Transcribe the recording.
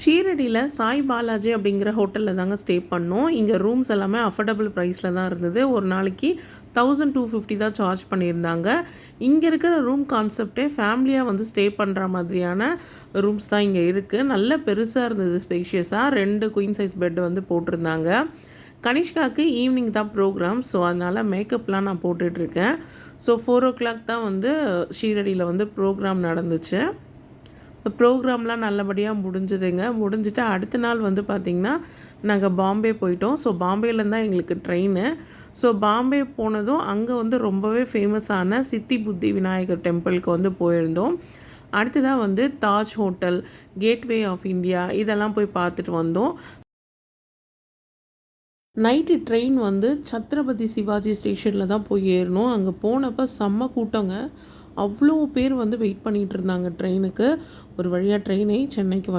ஷீரடியில் சாய் பாலாஜி அப்படிங்கிற ஹோட்டலில் தாங்க ஸ்டே பண்ணோம். இங்கே ரூம்ஸ் எல்லாமே அஃபோர்டபுள் ப்ரைஸில் தான் இருந்தது. ஒரு நாளைக்கு தௌசண்ட் டூ ஃபிஃப்டி தான் சார்ஜ் பண்ணியிருந்தாங்க. இங்கே இருக்கிற ரூம் கான்செப்டே ஃபேமிலியாக வந்து ஸ்டே பண்ணுற மாதிரியான ரூம்ஸ் தான் இங்கே இருக்குது நல்ல பெருசாக இருந்தது ஸ்பேஷியஸாக ரெண்டு குயின் சைஸ் பெட் வந்து போட்டிருந்தாங்க. கனிஷ்காவுக்கு ஈவினிங் தான் ப்ரோக்ராம் ஸோ அதனால் மேக்கப்லாம் நான் போட்டுட்ருக்கேன் ஸோ ஃபோர் ஓ கிளாக் தான் வந்து ஷீரடியில் வந்து ப்ரோக்ராம் நடந்துச்சு. ப்ரோக்ராம்லாம் நல்லபடியாக முடிஞ்சுதுங்க. முடிஞ்சுட்டு அடுத்த நாள் வந்து பார்த்திங்கன்னா நாங்கள் பாம்பே போயிட்டோம். ஸோ பாம்பேலேருந்து தான் எங்களுக்கு ட்ரெயின் ஸோ பாம்பே போனதும் அங்கே வந்து ரொம்பவே ஃபேமஸான சித்தி புத்தி விநாயகர் டெம்பிளுக்கு வந்து போயிருந்தோம். அடுத்ததாக வந்து Taj hotel gateway of India இதெல்லாம் போய் பார்த்துட்டு வந்தோம். நைட்டு ட்ரெயின் வந்து சத்ரபதி சிவாஜி ஸ்டேஷனில் தான் போய் ஏறணும் அங்கே போனப்போ செம்ம கூட்டங்க. அவ்வளோ பேர் வந்து வெயிட் பண்ணிகிட்டு இருந்தாங்க ட்ரெயினுக்கு. ஒரு வழியாக ட்ரெயினை சென்னைக்கு